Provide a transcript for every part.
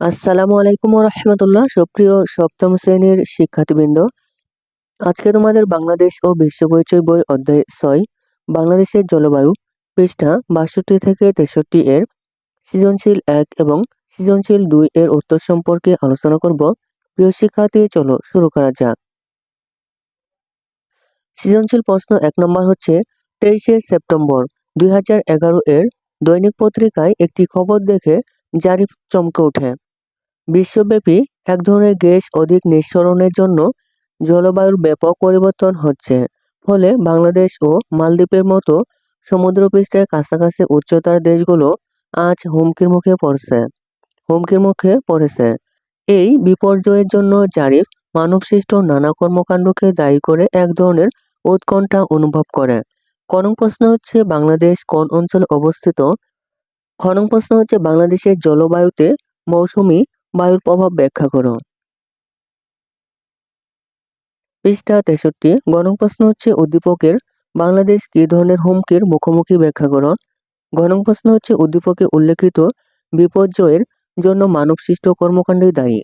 আসসালামু আলাইকুম রহমতুল্লাহ। সুপ্রিয় সপ্তম শ্রেণির শিক্ষার্থীবৃন্দ, আজকে তোমাদের বাংলাদেশ ও বিশ্ব পরিচয় বই অধ্যায় ছয়, বাংলাদেশের জলবায়ু, পৃষ্ঠা বাষট্টি থেকে তেষট্টি এর সৃজনশীল এক এবং সৃজনশীল দুই এর উত্তর সম্পর্কে আলোচনা করব। প্রিয় শিক্ষার্থী, চলো শুরু করা যাক। সৃজনশীল প্রশ্ন এক নম্বর হচ্ছে, তেইশে সেপ্টেম্বর দুই হাজার এগারো এর দৈনিক পত্রিকায় একটি খবর দেখে জারিফ চমকে ওঠে। বিশ্বব্যাপী এক ধরনের গ্যাস অধিক নিঃসরণের জন্য জলবায়ুর ব্যাপক পরিবর্তন হচ্ছে। ফলে বাংলাদেশ ও মালদ্বীপের মতো সমুদ্রপৃষ্ঠের কাছাকাছি উচ্চতার দেশগুলো আজ হুমকির মুখে পড়ছে। হুমকির মুখে পড়েছে। এই বিপর্যয়ের জন্য জারিফ মানবসৃষ্ট নানা কর্মকাণ্ডকে দায়ী করে এক ধরনের উৎকণ্ঠা অনুভব করে। কনং প্রশ্ন হচ্ছে, বাংলাদেশ কোন অঞ্চলে অবস্থিত? খনং প্রশ্ন হচ্ছে, বাংলাদেশের জলবায়ুতে মৌসুমী বায়ুর প্রভাব ব্যাখ্যা করো। পৃষ্ঠা তেষট্টি গণ প্রশ্ন হচ্ছে উদ্দীপকের, বাংলাদেশ কি ধরনের হুমকির মুখোমুখি ব্যাখ্যা করো? গণ প্রশ্ন হচ্ছে উদ্দীপকে উল্লেখিত বিপর্যয়ের জন্য মানব সৃষ্ট কর্মকাণ্ডই দায়ী।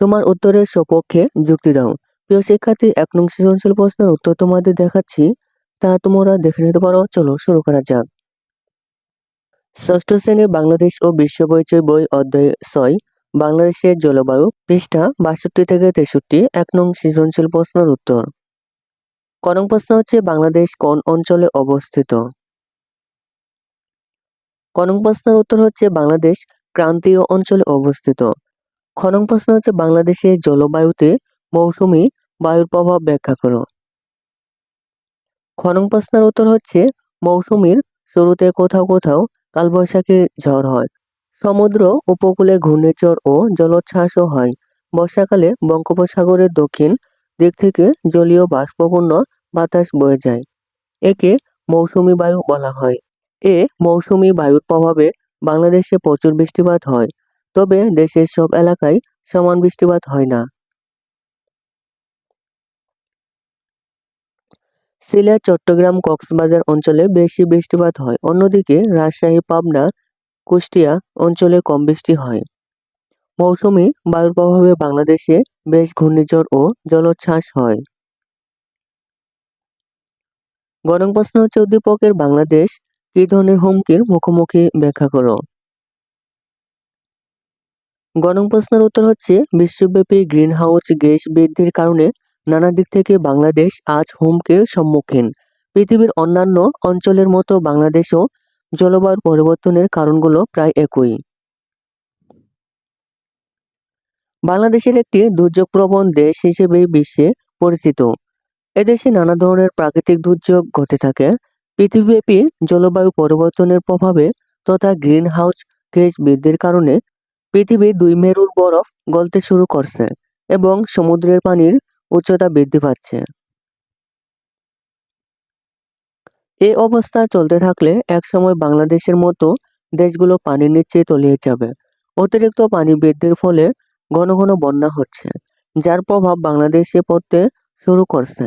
তোমার উত্তরের সপক্ষে যুক্তি দাও। প্রিয় শিক্ষার্থী, এক নং সৃজনশীল প্রশ্নের উত্তর তোমাদের দেখাচ্ছি, তা তোমরা দেখে নিতে পারো। চলো শুরু করা যাক। ষষ্ঠ শ্রেণির বাংলাদেশ ও বিশ্ব পরিচয় বই অধ্যায় ছয়, বাংলাদেশের জলবায়ু, পৃষ্ঠা বাষট্টি থেকে তেষট্টি, এক নং সৃজনশীল প্রশ্নের উত্তর। করং প্রশ্ন হচ্ছে, বাংলাদেশ কোন অঞ্চলে অবস্থিত? কনং প্রশ্নের উত্তর হচ্ছে, বাংলাদেশ ক্রান্তীয় অঞ্চলে অবস্থিত। খনং প্রশ্ন হচ্ছে, বাংলাদেশের জলবায়ুতে মৌসুমি বায়ুর প্রভাব ব্যাখ্যা করো। খনং প্রশ্নের উত্তর হচ্ছে, মৌসুমীর শুরুতে কোথাও কোথাও কালবৈশাখী ঝড় হয়। সমুদ্র, উপকূলে ঘূর্ণিঝড় ও জলোচ্ছ্বাসও হয়। বর্ষাকালে বঙ্গোপসাগরের দক্ষিণ দিক থেকে জলীয় বাষ্পপূর্ণ বাতাস বয়ে যায়। একে মৌসুমী বায়ু বলা হয়। এ মৌসুমী বায়ুর প্রভাবে বাংলাদেশে প্রচুর বৃষ্টিপাত হয়। তবে দেশের সব এলাকায় সমান বৃষ্টিপাত হয় না। সিলেট, চট্টগ্রাম, কক্সবাজার অঞ্চলে বেশি বৃষ্টিপাত হয়। অন্যদিকে রাজশাহী, পাবনা, কুষ্টিয়া অঞ্চলে কম বৃষ্টি হয়। মৌসুমি বায়ুর প্রভাবে বাংলাদেশে বেশ ঘূর্ণিঝড় ও জলোচ্ছ্বাস হয়। গরম প্রশ্ন হচ্ছে, উদ্দীপকের বাংলাদেশ কি ধরনের হুমকির মুখোমুখি ব্যাখ্যা করো? গরম প্রশ্নের উত্তর হচ্ছে, বিশ্বব্যাপী গ্রিনহাউস গ্যাস বৃদ্ধির কারণে নানা দিক থেকে বাংলাদেশ আজ হুমকির সম্মুখীন। পৃথিবীর অন্যান্য অঞ্চলের মতো বাংলাদেশও জলবায়ুর পরিবর্তনের কারণগুলো প্রায় একই। বাংলাদেশের একটি দুর্যোগপ্রবণ দেশ হিসেবে বিশ্বে পরিচিত। এদেশে নানা ধরনের প্রাকৃতিক দুর্যোগ ঘটে থাকে। পৃথিবীব্যাপী জলবায়ু পরিবর্তনের প্রভাবে তথা গ্রিন হাউস গ্যাস বৃদ্ধির কারণে পৃথিবীর দুই মেরুর বরফ গলতে শুরু করছে এবং সমুদ্রের পানির উচ্চতা বৃদ্ধি পাচ্ছে। এ অবস্থা চলতে থাকলে একসময় বাংলাদেশের মতো দেশগুলো পানির নিচে তলিয়ে যাবে। অতিরিক্ত পানি বৃদ্ধির ফলে ঘন ঘন বন্যা হচ্ছে, যার প্রভাব বাংলাদেশে পড়তে শুরু করছে।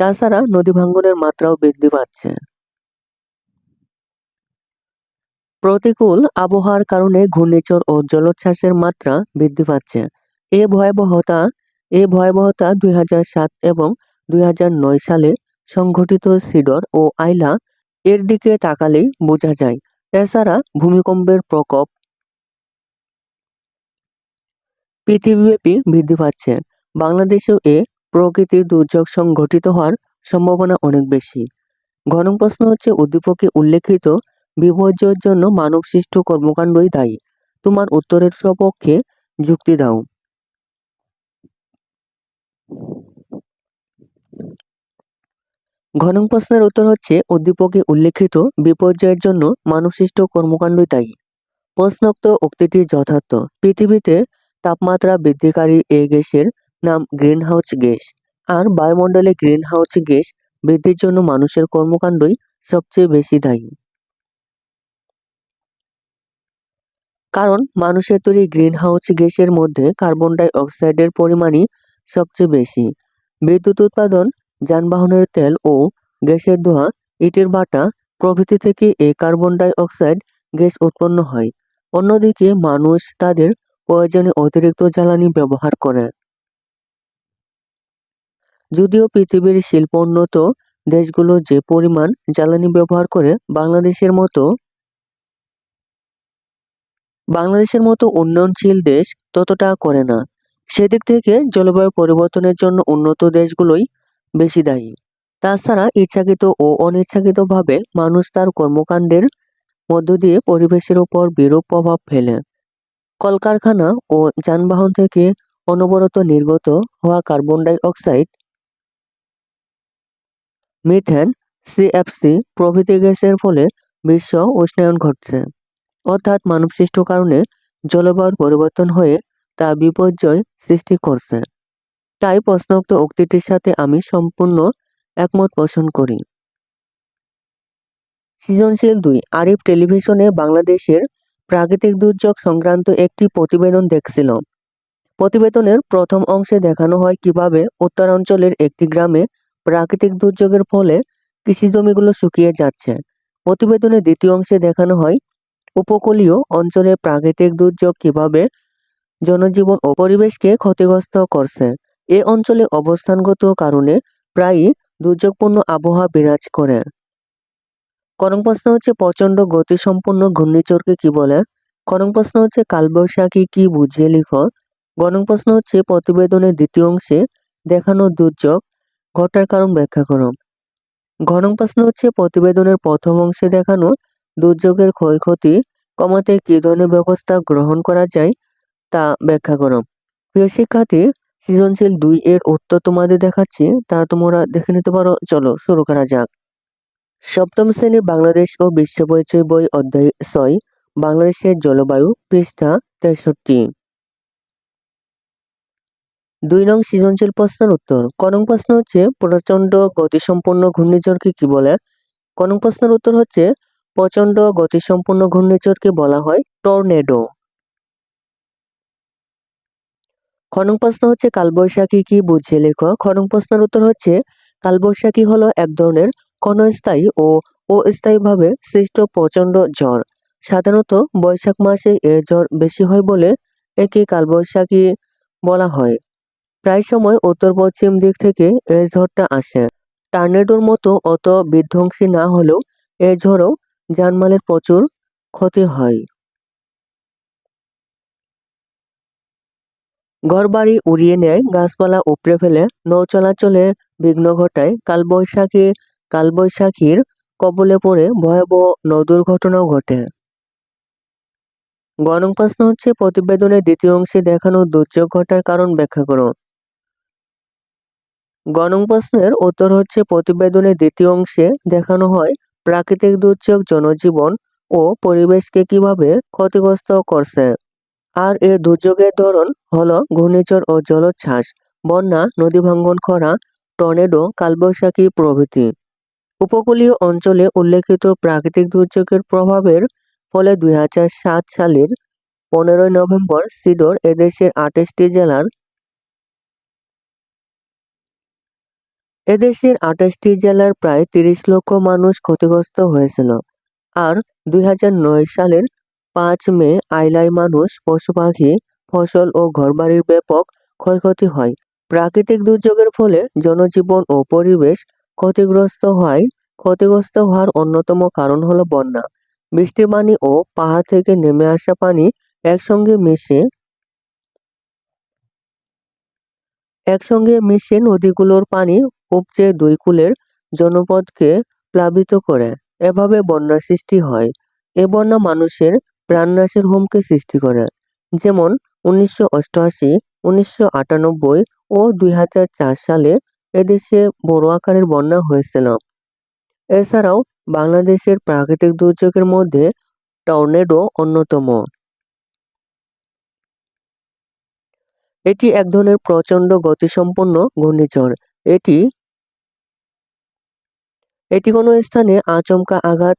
তাছাড়া নদী ভাঙ্গনের মাত্রাও বৃদ্ধি পাচ্ছে। প্রতিকূল আবহাওয়ার কারণে ঘূর্ণিঝড় ও জলোচ্ছ্বাসের মাত্রা বৃদ্ধি পাচ্ছে। এ ভয়াবহতা এ ভয়াবহতা দুই হাজার সাত এবং দুই হাজার নয় সালে সংঘটিত সিডর ও আইলা এর দিকে তাকালেই বোঝা যায়, এছাড়া ভূমিকম্পের প্রকোপ পৃথিবীব্যাপী বৃদ্ধি পাচ্ছে। বাংলাদেশেও এ প্রকৃতির দুর্যোগ সংঘটিত হওয়ার সম্ভাবনা অনেক বেশি। ঘন প্রশ্ন হচ্ছে, উদ্দীপকে উল্লেখিত বিপর্যয়ের জন্য মানব সৃষ্ট কর্মকাণ্ডই দায়ী? তোমার উত্তরের সপক্ষে যুক্তি দাও। ঘন প্রশ্নের উত্তর হচ্ছে, উদ্দীপকে উল্লেখিত বিপর্যয়ের জন্য মানবসৃষ্ট কর্মকাণ্ডই দায়ী। প্রশ্নোক্ত উক্তিটি যথার্থ। পৃথিবীতে তাপমাত্রা বৃদ্ধিকারী এই গ্যাসের নাম গ্রিনহাউস গ্যাস, আর বায়ুমণ্ডলে গ্রিনহাউস গ্যাস বৃদ্ধির জন্য মানুষের কর্মকাণ্ডই সবচেয়ে বেশি দায়ী। কারণ মানুষের তৈরি গ্রিনহাউস গ্যাসের মধ্যে কার্বন ডাই অক্সাইডের পরিমাণই সবচেয়ে বেশি। বিদ্যুৎ উৎপাদন যানবাহনের তেল ও গ্যাসের ধোঁয়া, ইটের বাটা প্রভৃতি থেকে এই কার্বন ডাই অক্সাইড গ্যাস উৎপন্ন হয়। অন্যদিকে মানুষ তাদের প্রয়োজনে অতিরিক্ত জ্বালানি ব্যবহার করে। যদিও পৃথিবীর শিল্পোন্নত দেশগুলো যে পরিমাণ জ্বালানি ব্যবহার করে, বাংলাদেশের মতো বাংলাদেশের মতো উন্নয়নশীল দেশ ততটা করে না। সেদিক থেকে জলবায়ু পরিবর্তনের জন্য উন্নত দেশগুলোই বেশি দায়ী। তাছাড়া ইচ্ছাকৃত ও অনিচ্ছাকৃতভাবে মানুষ তার কর্মকাণ্ডের মধ্য দিয়ে পরিবেশের উপর বিরূপ প্রভাব ফেলে। কলকারখানা ও যানবাহন থেকে অনবরত নির্গত হওয়া carbon dioxide methane CFC প্রভৃতি গ্যাসের ফলে বিশ্ব উষ্ণায়ন ঘটছে। অর্থাৎ মানবসৃষ্ট কারণে জলবায়ুর পরিবর্তন হয়ে তা বিপর্যয় সৃষ্টি করছে। তাই প্রশ্নোক্ত উক্তিটির সাথে আমি সম্পূর্ণ একমত পোষণ করি। সৃজনশীল দুই, আরিফ টেলিভিশনে বাংলাদেশের প্রাকৃতিক দুর্যোগ সংক্রান্ত একটি প্রতিবেদন দেখছিল। প্রতিবেদনের প্রথম অংশে দেখানো হয় কীভাবে উত্তরাঞ্চলের একটি গ্রামে প্রাকৃতিক দুর্যোগের ফলে কৃষি জমিগুলো শুকিয়ে যাচ্ছে। প্রতিবেদনের দ্বিতীয় অংশে দেখানো হয় উপকূলীয় অঞ্চলে প্রাকৃতিক দুর্যোগ কীভাবে জনজীবন ও পরিবেশকে ক্ষতিগ্রস্ত করছে। এ অঞ্চলে অবস্থানগত কারণে প্রায়ই দুর্যোগপূর্ণ আবহাওয়া বিরাজ করে। করং প্রশ্ন হচ্ছে প্রচণ্ড গতিসম্পন্ন ঘূর্ণিঝড়কে কি বলে? করং প্রশ্ন হচ্ছে, কালবৈশাখী কি বুঝিয়ে লিখ? গণং প্রশ্ন হচ্ছে, প্রতিবেদনের দ্বিতীয় অংশে দেখানো দুর্যোগ ঘটার কারণ ব্যাখ্যা করো। ঘনং প্রশ্ন হচ্ছে, প্রতিবেদনের প্রথম অংশে দেখানো দুর্যোগের ক্ষয়ক্ষতি কমাতে কি ধরনের ব্যবস্থা গ্রহণ করা যায় তা ব্যাখ্যা করো। প্রিয় শিক্ষার্থী সৃজনশীল দুই এর উত্তর তোমাদের দেখাচ্ছি, তা তোমরা দেখে নিতে পারো। চলো শুরু করা যাক। সপ্তম শ্রেণির বাংলাদেশ ও বিশ্ব পরিচয় বই অধ্যায় ছয়, বাংলাদেশের জলবায়ু, পৃষ্ঠা তেষট্টি। দুই নং সৃজনশীল প্রশ্নের উত্তর। কনং প্রশ্ন হচ্ছে প্রচণ্ড গতিসম্পন্ন ঘূর্ণিঝড়কে কি বলে? কনং প্রশ্নের উত্তর হচ্ছে প্রচণ্ড গতিসম্পন্ন ঘূর্ণিঝড়কে বলা হয় টর্নেডো। খনং প্রশ্ন হচ্ছে কালবৈশাখী কি বুঝিয়ে লেখো খনং প্রশ্নের উত্তর হচ্ছে, কালবৈশাখী হলো এক ধরনের ক্ষণস্থায়ী ও অস্থায়ীভাবে সৃষ্ট প্রচণ্ড ঝড়। সাধারণত বৈশাখ মাসে এ ঝড় বেশি হয় বলে একে কালবৈশাখী বলা হয়। প্রায় সময় উত্তর পশ্চিম দিক থেকে এ ঝড়টা আসে। টার্নেডোর মতো অত বিধ্বংসী না হলেও এ ঝড়ও জানমালের প্রচুর ক্ষতি হয়। ঘরবাড়ি উড়িয়ে নেয়, গাছপালা উপড়ে ফেলে নৌ চলাচলে বিঘ্ন ঘটায়। কালবৈশাখী, কালবৈশাখীর কবলে পড়ে ভয়াবহ নৌ দুর্ঘটনাও ঘটে। গণং প্রশ্ন হচ্ছে প্রতিবেদনের দ্বিতীয় অংশে দেখানো দুর্যোগ ঘটার কারণ ব্যাখ্যা করো। গণং প্রশ্নের উত্তর হচ্ছে প্রতিবেদনের দ্বিতীয় অংশে দেখানো হয়, প্রাকৃতিক দুর্যোগ, জনজীবন ও পরিবেশকে কীভাবে ক্ষতিগ্রস্ত করছে। আর এ দুর্যোগের ধরন হলো ঘূর্ণিঝড় ও জলোচ্ছ্বাস, বন্যা নদী ভাঙ্গন খরা, টর্নেডো, কালবৈশাখী প্রভৃতি। উপকূলীয় অঞ্চলে উল্লেখিত প্রাকৃতিক দুর্যোগের প্রভাবের ফলে দুই হাজার সাত সালের পনেরোই নভেম্বর সিডর এদেশের আঠাশটি জেলার এদেশের আঠাশটি জেলার প্রায় তিরিশ লক্ষ মানুষ ক্ষতিগ্রস্ত হয়েছিল। আর দুই হাজার নয় সালের পাঁচ মে আইলায় মানুষ পশু পাখি ফসল ও ঘরবাড়ির ব্যাপক ক্ষয়ক্ষতি হয়। প্রাকৃতিক দুর্যোগের ফলে জনজীবন ও পরিবেশ ক্ষতিগ্রস্ত হয়। ক্ষতিগ্রস্ত হওয়ার অন্যতম কারণ হলো বন্যা। বৃষ্টির পানি ও পাহাড় থেকে নেমে আসা পানি একসঙ্গে মিশে একসঙ্গে মিশে নদীগুলোর পানি উপচে দুই কূলের জনপদকে প্লাবিত করে। এভাবে বন্যা সৃষ্টি হয়। এ বন্যা মানুষের প্রাণনাশের হুমকি সৃষ্টি করে। যেমন উনিশশো অষ্টআশি, উনিশশো আটানব্বই ও দুই হাজার চার সালে এদেশে বড় আকারের বন্যা হয়েছিল। এছাড়াও বাংলাদেশের প্রাকৃতিক দুর্যোগের মধ্যে টর্নেডো অন্যতম। এটি এক ধরনের প্রচণ্ড গতিসম্পন্ন ঘূর্ণিঝড়। এটি এটি কোনো স্থানে আচমকা আঘাত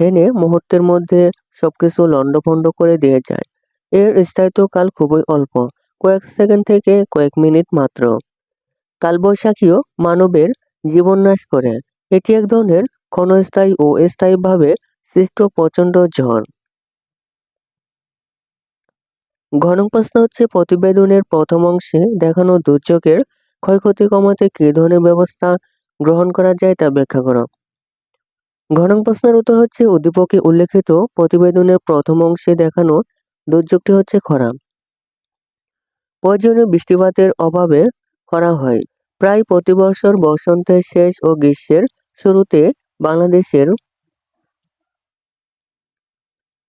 হেনে মুহূর্তের মধ্যে সবকিছু লণ্ডভণ্ড করে দিয়ে যায়। এর স্থায়িত্বকাল খুবই অল্প, কয়েক সেকেন্ড থেকে কয়েক মিনিট মাত্র। কালবৈশাখীও মানবের জীবননাশ করে। এটি এক ধরনের ক্ষণস্থায়ী ও স্থায়ীভাবে সৃষ্ট প্রচণ্ড ঝড়। ঘন প্রশ্ন হচ্ছে, প্রতিবেদনের প্রথম অংশে দেখানো দুর্যোগের ক্ষয়ক্ষতি কমাতে কী ধরনের ব্যবস্থা গ্রহণ করা যায় তা ব্যাখ্যা করো। ঘনক প্রশ্নের উত্তর হচ্ছে, উদ্দীপকে উল্লেখিত প্রতিবেদনের প্রথম অংশে দেখানো দুর্যোগটি হচ্ছে খরা। প্রয়োজনীয় বৃষ্টিপাতের অভাবে খরা হয়। প্রায় প্রতি বছর বসন্তের শেষ ও গ্রীষ্মের শুরুতে বাংলাদেশের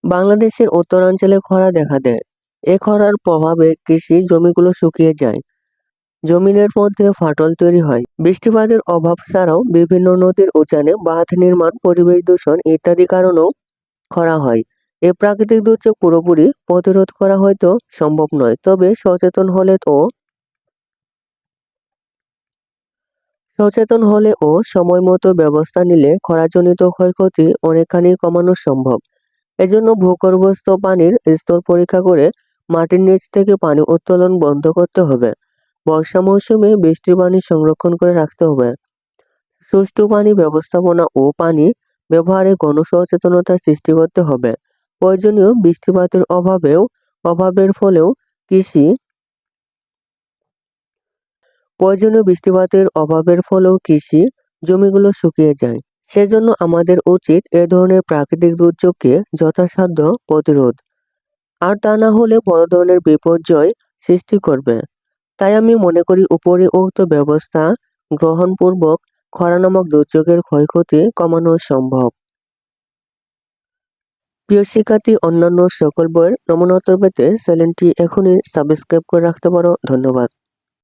বাংলাদেশের উত্তরাঞ্চলে খরা দেখা দেয়। এ খরার প্রভাবে কৃষি জমিগুলো শুকিয়ে যায়। জমিনের মধ্যে ফাটল তৈরি হয়। বৃষ্টিপাতের অভাব ছাড়াও বিভিন্ন নদীর উজানে বাঁধ নির্মাণ, পরিবেশ দূষণ ইত্যাদি কারণেও খরা হয়। এ প্রাকৃতিক দুর্যোগ পুরোপুরি প্রতিরোধ করা হয়তো সম্ভব নয়, তবে সচেতন হলে ও সচেতন হলে ও সময় মতো ব্যবস্থা নিলে খরাজনিত ক্ষয়ক্ষতি অনেকখানি কমানো সম্ভব। এজন্য ভূগর্ভস্থ পানির স্তর পরীক্ষা করে মাটির নিচ থেকে পানি উত্তোলন বন্ধ করতে হবে। বর্ষা মৌসুমে বৃষ্টির পানি সংরক্ষণ করে রাখতে হবে। সুষ্ঠু পানি ব্যবস্থাপনা ও পানি ব্যবহারে গণসচেতনতা সৃষ্টি করতে হবে। প্রয়োজনীয় বৃষ্টিপাতের অভাবেও, অভাবের ফলেও কৃষি প্রয়োজনীয় বৃষ্টিপাতের অভাবের ফলেও কৃষি জমিগুলো শুকিয়ে যায়। সেজন্য আমাদের উচিত এ ধরনের প্রাকৃতিক দুর্যোগকে যথাসাধ্য প্রতিরোধ। আর তা না হলে বড় ধরনের বিপর্যয় সৃষ্টি করবে। তাই আমি মনে করি উপরে উক্ত ব্যবস্থা গ্রহণপূর্বক খরা নামক দুর্যোগের ক্ষয়ক্ষতি কমানো সম্ভব। প্রিয় শিক্ষার্থী, অন্যান্য সকল বইয়ের নমুনা পেতে চ্যানেলটি এখনই সাবস্ক্রাইব করে রাখতে পারো। ধন্যবাদ।